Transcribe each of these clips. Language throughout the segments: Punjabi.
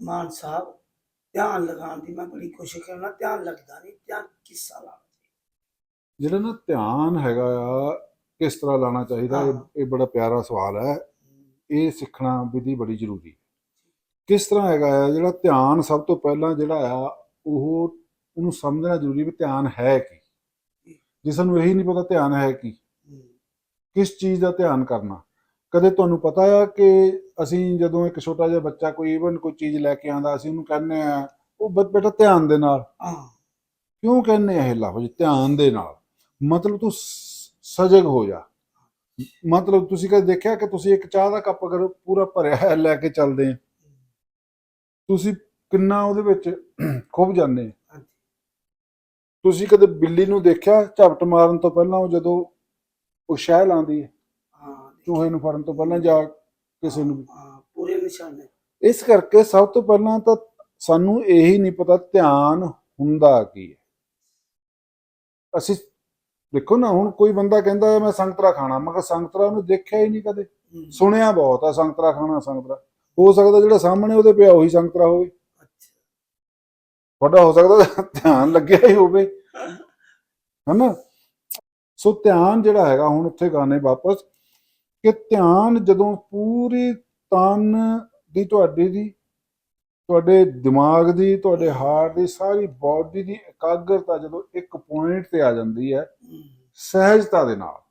ਮਾਨ ਸਾਹਿਬ ਧਿਆਨ ਲਗਾਉਣ ਦੀ ਮੈਂ ਬੜੀ ਕੋਸ਼ਿਸ਼ ਕਰਨਾ ਧਿਆਨ ਲੱਗਦਾ ਨਹੀਂ ਧਿਆਨ ਕਿੱਸਾ ਲਾ ਜਿਹੜਾ ਨਾ ਧਿਆਨ ਹੈਗਾ ਆ ਕਿਸ ਤਰ੍ਹਾਂ ਲਾਣਾ ਚਾਹੀਦਾ ਇਹ- ਬੜਾ ਪਿਆਰਾ ਸਵਾਲ ਹੈ। ਇਹ ਸਿੱਖਣਾ ਵਿਧੀ ਬੜੀ ਜ਼ਰੂਰੀ ਹੈ। ਕਿਸ ਤਰ੍ਹਾਂ ਹੈਗਾ ਆ ਜਿਹੜਾ ਧਿਆਨ ਸਭ ਤੋਂ ਪਹਿਲਾਂ ਜਿਹੜਾ ਆ ਉਹ ਉਹਨੂੰ ਸਮਝਣਾ ਜ਼ਰੂਰੀ ਵੀ ਧਿਆਨ ਹੈ ਕੀ? ਜੇ। ਸਾਨੂੰ ਇਹੀ ਨਹੀਂ ਪਤਾ ਧਿਆਨ ਹੈ ਕੀ ਕਿਸ ਚੀਜ਼ ਦਾ ਧਿਆਨ ਕਰਨਾ? ਕਦੇ ਤੁਹਾਨੂੰ ਪਤਾ ਆ ਕਿ ਅਸੀਂ ਜਦੋਂ ਇੱਕ ਛੋਟਾ ਜਿਹਾ ਬੱਚਾ ਕੋਈ ਇਵਨ ਕੋਈ ਚੀਜ਼ ਲੈ ਕੇ ਆਂਦਾ ਅਸੀਂ ਉਹਨੂੰ ਕਹਿੰਦੇ ਆ ਉਹ ਬੇਟਾ ਧਿਆਨ ਦੇ ਨਾਲ। ਕਿਉਂ ਕਹਿੰਦੇ ਆ ਇਹ ਲਫ਼ਜ਼? ਧਿਆਨ ਦੇ ਨਾਲ। ਮਤਲਬ ਤੂੰ ਸਜਗ ਹੋ ਜਾ। ਮਤਲਬ ਤੁਸੀਂ ਕਦੇ ਦੇਖਿਆ ਕਿ ਤੁਸੀਂ ਇੱਕ ਚਾਹ ਦਾ ਕੱਪ ਅਗਰ ਪੂਰਾ ਭਰਿਆ ਹੈ ਲੈ ਕੇ ਚੱਲਦੇ ਆ? ਤੁਸੀਂ ਕਿੰਨਾ ਉਹਦੇ ਵਿੱਚ ਖੁੱਭ ਜਾਂਦੇ ਤੁਸੀਂ ਕਦੇ ਬਿੱਲੀ ਨੂੰ ਦੇਖਿਆ ਝਪਟ ਮਾਰਨ ਤੋਂ ਪਹਿਲਾਂ ਉਹ ਜਦੋਂ ਉਹ ਸ਼ਹਿ ਲਾਉਂਦੀ ਹਾਂ ਚੂਹੇ ਨੂੰ ਫੜਨ ਤੋਂ ਪਹਿਲਾਂ ਜਾਂ ਕਿਸੇ ਨੂੰ ਪੂਰੇ ਨਿਸ਼ਾਨੇ। ਇਸ ਕਰਕੇ ਸਭ ਤੋਂ ਪਹਿਲਾਂ ਤਾਂ ਸਾਨੂੰ ਇਹੀ ਨਹੀਂ ਪਤਾ ਧਿਆਨ ਹੁੰਦਾ ਕੀ ਹੈ। ਅਸੀਂ ਦੇਖੋ ਨਾ ਹੁਣ ਕੋਈ ਬੰਦਾ ਕਹਿੰਦਾ ਹੈ ਮੈਂ ਸੰਗਤਰਾ ਖਾਣਾ। ਮੈਂ ਕਿਹਾ ਸੰਗਤਰਾ ਉਹਨੇ ਦੇਖਿਆ ਹੀ ਨਹੀਂ ਕਦੇ। ਸੁਣਿਆ ਬਹੁਤ ਆ ਸੰਗਤਰਾ ਖਾਣਾ ਸੰਗਤਰਾ ਹੋ ਸਕਦਾ ਜਿਹੜਾ ਸਾਹਮਣੇ ਉਹਦੇ ਪਿਆ ਉਹੀ ਸੰਗਤਰਾ ਹੋਵੇ। ਤੁਹਾਡਾ ਹੋ ਸਕਦਾ ਧਿਆਨ ਲੱਗਿਆ ਹੀ ਹੋਵੇ। ਹਨਾ? ਸੋ ਧਿਆਨ ਜਿਹੜਾ ਹੈਗਾ ਹੁਣ ਉੱਥੇ ਗਾਣੇ ਵਾਪਸ ਕਿ ਧਿਆਨ ਜਦੋਂ ਪੂਰੀ ਤਨ ਦੀ ਤੁਹਾਡੀ ਦੀ ਤੁਹਾਡੇ ਦਿਮਾਗ ਦੀ ਤੁਹਾਡੇ ਹਾਰਟ ਦੀ ਸਾਰੀ ਬਾਡੀ ਦੀ ਇਕਾਗਰਤਾ ਜਦੋਂ ਇੱਕ ਪੁਆਇੰਟ ਤੇ ਆ ਜਾਂਦੀ ਹੈ ਸਹਿਜਤਾ ਦੇ ਨਾਲ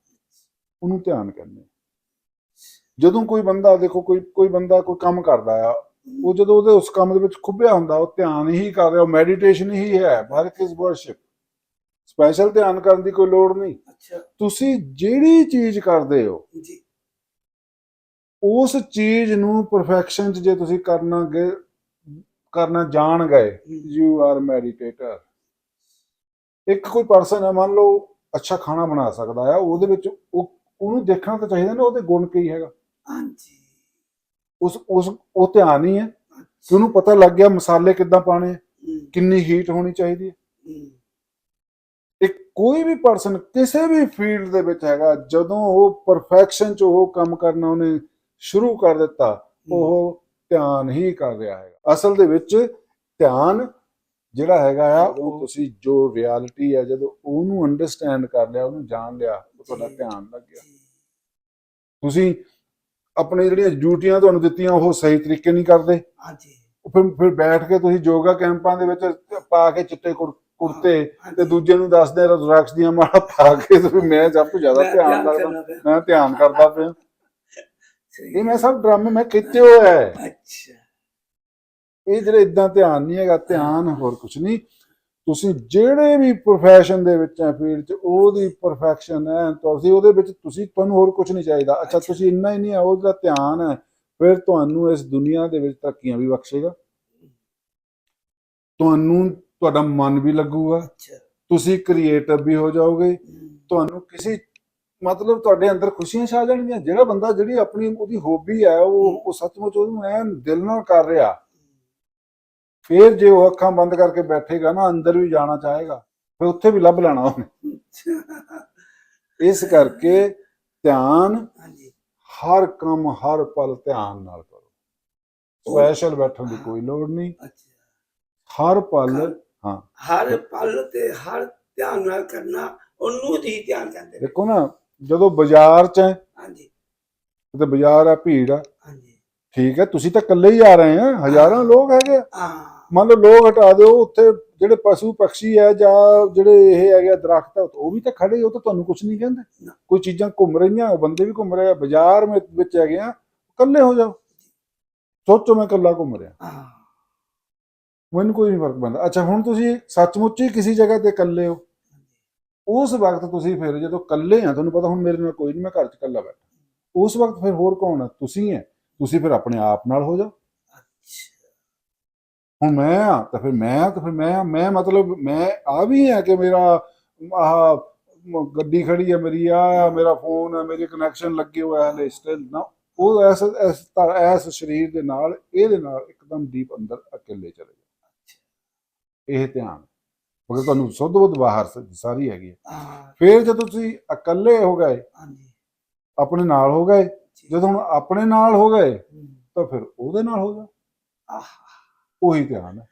ਉਹਨੂੰ ਧਿਆਨ ਕਹਿੰਦੇ। ਜਦੋਂ ਕੋਈ ਬੰਦਾ ਦੇਖੋ ਕੋਈ ਕੋਈ ਬੰਦਾ ਕੋਈ ਕੰਮ ਕਰਦਾ ਆ ਉਹ ਜਦੋਂ ਉਹਦੇ ਉਸ ਕੰਮ ਦੇ ਵਿੱਚ ਖੁੱਭਿਆ ਹੁੰਦਾ ਉਹ ਧਿਆਨ ਹੀ ਕਰ ਰਿਹਾ ਉਹ ਮੈਡੀਟੇਸ਼ਨ ਹੀ ਹੈ ਵਰਕ ਇਜ਼ ਵਰਸ਼ਿਪ ਸਪੈਸ਼ਲ ਧਿਆਨ ਕਰਨ ਦੀ ਕੋਈ ਲੋੜ ਨਹੀਂ। ਅੱਛਾ। ਤੁਸੀਂ ਜਿਹੜੀ ਚੀਜ਼ ਕਰਦੇ ਹੋ ਜੀ। ਉਸ ਚੀਜ਼ ਨੂੰ ਪਰਫੈਕਸ਼ਨ ਚ ਜੇ ਤੁਸੀਂ ਕਰਨਾ ਗੇ ਕਰਨਾ ਜਾਣ ਗਏ ਯੂ ਆਰ ਮੈਡੀਟੇਟਰ ਇੱਕ ਕੋਈ ਪਰਸਨ ਹੈ ਮੰਨ ਲਓ ਅੱਛਾ ਖਾਣਾ ਬਣਾ ਸਕਦਾ ਆ ਉਹਦੇ ਵਿੱਚ ਉਹ ਉਹਨੂੰ ਦੇਖਣਾ ਤਾਂ ਚਾਹੀਦਾ ਨਾ ਉਹਦੇ ਗੁਣ ਕੀ ਹੈਗਾ। ਹਾਂਜੀ। ਉਸ ਉਸ ਉਹ ਧਿਆਨ ਹੀ ਹੈ। ਕਿ ਉਹਨੂੰ ਪਤਾ ਲੱਗ ਗਿਆ ਮਸਾਲੇ ਕਿੱਦਾਂ ਪਾਣੇ ਕਿੰਨੀ ਹੀਟ ਹੋਣੀ ਚਾਹੀਦੀ ਹੈ। ਇੱਕ ਕੋਈ ਵੀ ਪਰਸਨ ਕਿਸੇ ਵੀ ਫੀਲਡ ਦੇ ਵਿੱਚ ਹੈਗਾ ਜਦੋਂ ਉਹ ਪਰਫੈਕਸ਼ਨ ਚ ਉਹ ਕੰਮ ਕਰਨਾ ਉਹਨੇ ਸ਼ੁਰੂ ਕਰ ਦਿੱਤਾ ਉਹ ਧਿਆਨ ਹੀ ਕਰ ਰਿਹਾ ਹੈਗਾ। ਅਸਲ ਦੇ ਵਿੱਚ ਧਿਆਨ ਜਿਹੜਾ ਹੈਗਾ ਆ ਉਹ ਤੁਸੀਂ ਜੋ ਰਿਐਲਿਟੀ ਹੈ ਜਦੋਂ ਉਹਨੂੰ ਅੰਡਰਸਟੈਂਡ ਕਰ ਲਿਆ ਉਹਨੂੰ ਜਾਣ ਲਿਆ ਉਹ ਤੁਹਾਡਾ। ਧਿਆਨ ਲੱਗ ਗਿਆ। ਤੁਸੀਂ ਆਪਣੀ ਜਿਹੜੀਆਂ ਡਿਊਟੀਆਂ ਤੁਹਾਨੂੰ ਦਿੱਤੀਆਂ ਉਹ ਸਹੀ ਤਰੀਕੇ ਨਹੀਂ ਕਰਦੇ। ਹਾਂਜੀ। ਫਿਰ ਫਿਰ ਬੈਠ ਕੇ ਤੁਸੀਂ ਯੋਗਾ ਕੈਂਪਾਂ ਦੇ ਵਿੱਚ ਪਾ ਕੇ ਚਿੱਟੇ ਕੁੜ- ਕੁੜਤੇ। ਤੇ ਦੂਜੇ ਨੂੰ ਦੱਸਦੇ ਰੁਦਰਾਕਸ਼ ਦੀਆਂ ਮਾਲਾ ਪਾ ਕੇ ਤੇ ਫਿਰ ਮੈਂ ਸਭ ਤੋਂ ਜ਼ਿਆਦਾ ਧਿਆਨ ਪਿਆ। ਮੈਂ ਧਿਆਨ ਕਰਦਾ ਪਿਆ। ਇਹ ਮੈਂ ਸਭ ਡਰਾਮੇ ਮੈਂ ਕੀਤੇ ਹੋਏ ਹੈ ਅੱਛਾ। ਇਹ ਜਿਹੜੇ ਇਦਾਂ ਧਿਆਨ ਨਹੀਂ ਹੈਗਾ ਧਿਆਨ ਹੋਰ ਕੁਝ ਨਹੀਂ। ਤੁਸੀਂ ਜਿਹੜੇ ਵੀ profession ਦੇ ਵਿੱਚ ਹੈ ਫੀਲਡ 'ਚ ਉਹਦੀ ਪਰਫੈਕਸ਼ਨ ਹੈ ਤੁਸੀਂ ਉਹਦੇ ਵਿੱਚ ਤੁਸੀਂ ਤੁਹਾਨੂੰ ਹੋਰ ਕੁਝ ਨਹੀਂ ਚਾਹੀਦਾ। ਅੱਛਾ। ਤੁਸੀਂ ਇੰਨਾ ਹੀ ਨਹੀਂ ਹੈ ਉਹਦਾ ਧਿਆਨ ਹੈ ਫਿਰ ਤੁਹਾਨੂੰ ਇਸ ਦੁਨੀਆ ਦੇ ਵਿੱਚ ਤਰੱਕੀਆਂ ਵੀ ਬਖਸ਼ੇਗਾ। ਤੁਹਾਨੂੰ ਤੁਹਾਡਾ ਮਨ ਵੀ ਲੱਗੂਗਾ। ਅੱਛਾ। ਤੁਸੀਂ ਕ੍ਰੀਏਟਿਵ ਵੀ ਹੋ ਜਾਓਗੇ। ਤੁਹਾਨੂੰ ਕਿਸੇ ਮਤਲਬ ਤੁਹਾਡੇ ਅੰਦਰ ਖੁਸ਼ੀਆਂ ਛਾ ਜਾਣਗੀਆਂ। ਜਿਹੜਾ ਬੰਦਾ ਜਿਹੜੀ ਆਪਣੀ ਉਹਦੀ ਹੌਬੀ ਹੈ ਉਹ ਉਹ ਸੱਚਮੁੱਚ ਉਹਨੂੰ ਐਨ ਦਿਲ ਨਾਲ ਕਰ ਰਿਹਾ। ਫਿਰ ਜੇ ਉਹ ਅੱਖਾਂ ਬੰਦ ਕਰਕੇ ਬੈਠੇਗਾ ਨਾ ਅੰਦਰ ਵੀ ਜਾਣਾ ਚਾਹੇਗਾ ਫਿਰ ਉੱਥੇ ਵੀ ਲੱਭ ਲੈਣਾ ਉਹਨੇ। ਇਸ ਕਰਕੇ ਧਿਆਨ ਹਰ ਕੰਮ ਹਰ ਪਲ ਧਿਆਨ ਨਾਲ ਕਰੋ। ਸਪੈਸ਼ਲ ਬੈਠਣ ਦੀ ਕੋਈ ਲੋੜ ਨਹੀਂ। ਅੱਛਾ। ਹਰ ਪਲ ਹਾਂ। ਹਰ ਪਲ ਤੇ ਹਰ ਧਿਆਨ ਨਾਲ ਕਰਨਾ ਉਹਨੂੰ ਦੀ ਧਿਆਨ ਕਹਿੰਦੇ ਦੇਖੋ ਨਾ ਜਦੋਂ ਬਾਜ਼ਾਰ 'ਚ ਹੈ ਹਾਂਜੀ। ਤੇ ਬਾਜ਼ਾਰ ਆ ਭੀੜ ਆ। ਹਾਂਜੀ। ਠੀਕ ਹੈ ਤੁਸੀਂ ਤਾਂ ਇਕੱਲੇ ਹੀ ਆ ਰਹੇ ਆ ਹਜ਼ਾਰਾਂ ਲੋਕ ਹੈਗੇ ਆ। ਹਾਂ। ਮੰਨ ਲਓ ਲੋਕ ਹਟਾ ਦਿਓ ਉੱਥੇ ਜਿਹੜੇ ਪਸ਼ੂ ਪੰਛੀ ਹੈ ਜਾਂ ਜਿਹੜੇ ਇਹ ਹੈਗੇ ਆ ਦਰਖਤ ਆ, ਉਹ ਵੀ ਤਾਂ ਖੜੇ ਉਹ ਤਾਂ ਤੁਹਾਨੂੰ ਕੁਝ ਨਹੀਂ ਕਹਿੰਦੇ। ਨਾ। ਕੋਈ ਚੀਜ਼ਾਂ ਘੁੰਮ ਰਹੀਆਂ ਉਹ ਬੰਦੇ ਵੀ ਘੁੰਮ ਰਹੇ ਆ ਬਾਜ਼ਾਰ ਮੇ- ਵਿੱਚ ਹੈਗੇ ਆ ਇਕੱਲੇ ਹੋ ਜਾਓ। ਸੋਚੋ ਮੈਂ ਇਕੱਲਾ ਘੁੰਮ ਰਿਹਾ। ਹਾਂ। ਮੈਨੂੰ ਕੋਈ ਨਹੀਂ ਫ਼ਰਕ ਪੈਂਦਾ। ਅੱਛਾ ਹੁਣ ਤੁਸੀਂ ਸੱਚਮੁੱਚ ਹੀ ਕਿਸੇ ਜਗ੍ਹਾ ਤੇ ਇਕੱਲੇ ਹੋ? ਉਸ ਵਕਤ ਤੁਸੀਂ ਫਿਰ ਜਦੋਂ ਇਕੱਲੇ ਆ, ਤੁਹਾਨੂੰ ਪਤਾ ਹੁਣ ਮੇਰੇ ਨਾਲ ਕੋਈ ਨਹੀਂ ਮੈਂ ਘਰ 'ਚ ਇਕੱਲਾ ਬੈਠਾ। ਉਸ ਵਕਤ ਫਿਰ ਹੋਰ ਕੌਣ ਹੈ ਤੁਸੀਂ ਹੈ ਤੁਸੀਂ ਫਿਰ ਆਪਣੇ ਆਪ ਨਾਲ ਹੋ ਜਾਓ। ਹੁਣ ਮੈਂ ਆ, ਤਾਂ ਫਿਰ ਮੈਂ ਆ, ਤਾਂ ਫਿਰ ਮੈਂ ਆ। ਮੈਂ ਮਤਲਬ, ਮੈਂ ਆ ਵੀ ਆ ਕਿ ਮੇਰਾ ਆਹ ਗੱਡੀ ਖੜੀ ਹੈ ਮੇਰੀ, ਆ ਮੇਰਾ ਫੋਨ ਹੈ ਮੇਰੇ ਕਨੈਕਸ਼ਨ ਲੱਗੇ ਹੋਇਆ ਹਲੇ ਸਟਿਲ ਨਾ, ਉਹ ਐਸ ਐਸ ਐਸ ਸਰੀਰ ਦੇ ਨਾਲ, ਇਹਦੇ ਨਾਲ ਇੱਕਦਮ ਡੀਪ ਅੰਦਰ ਇਕੱਲੇ ਚਲੇ ਜਾਓ। ਇਹ ਧਿਆਨ। ਮਗਰ ਤੁਹਾਨੂੰ ਸੁੱਧ ਬੁੱਧ ਬਾਹਰ ਸ- ਸਾਰੀ ਹੈਗੀ ਹੈ। ਹਾਂ। ਫਿਰ ਜਦੋਂ ਤੁਸੀਂ ਇਕੱਲੇ ਹੋ ਗਏ ਹਾਂਜੀ। ਆਪਣੇ ਨਾਲ ਹੋ ਗਏ ਜੀ। ਜਦੋਂ ਹੁਣ ਆਪਣੇ ਨਾਲ ਹੋ ਗਏ ਹਮ, ਤਾਂ ਫਿਰ ਉਹਦੇ ਨਾਲ ਹੋ ਜਾਓ ਆਹ। ਉਹੀ ਧਿਆਨ ਹੈ।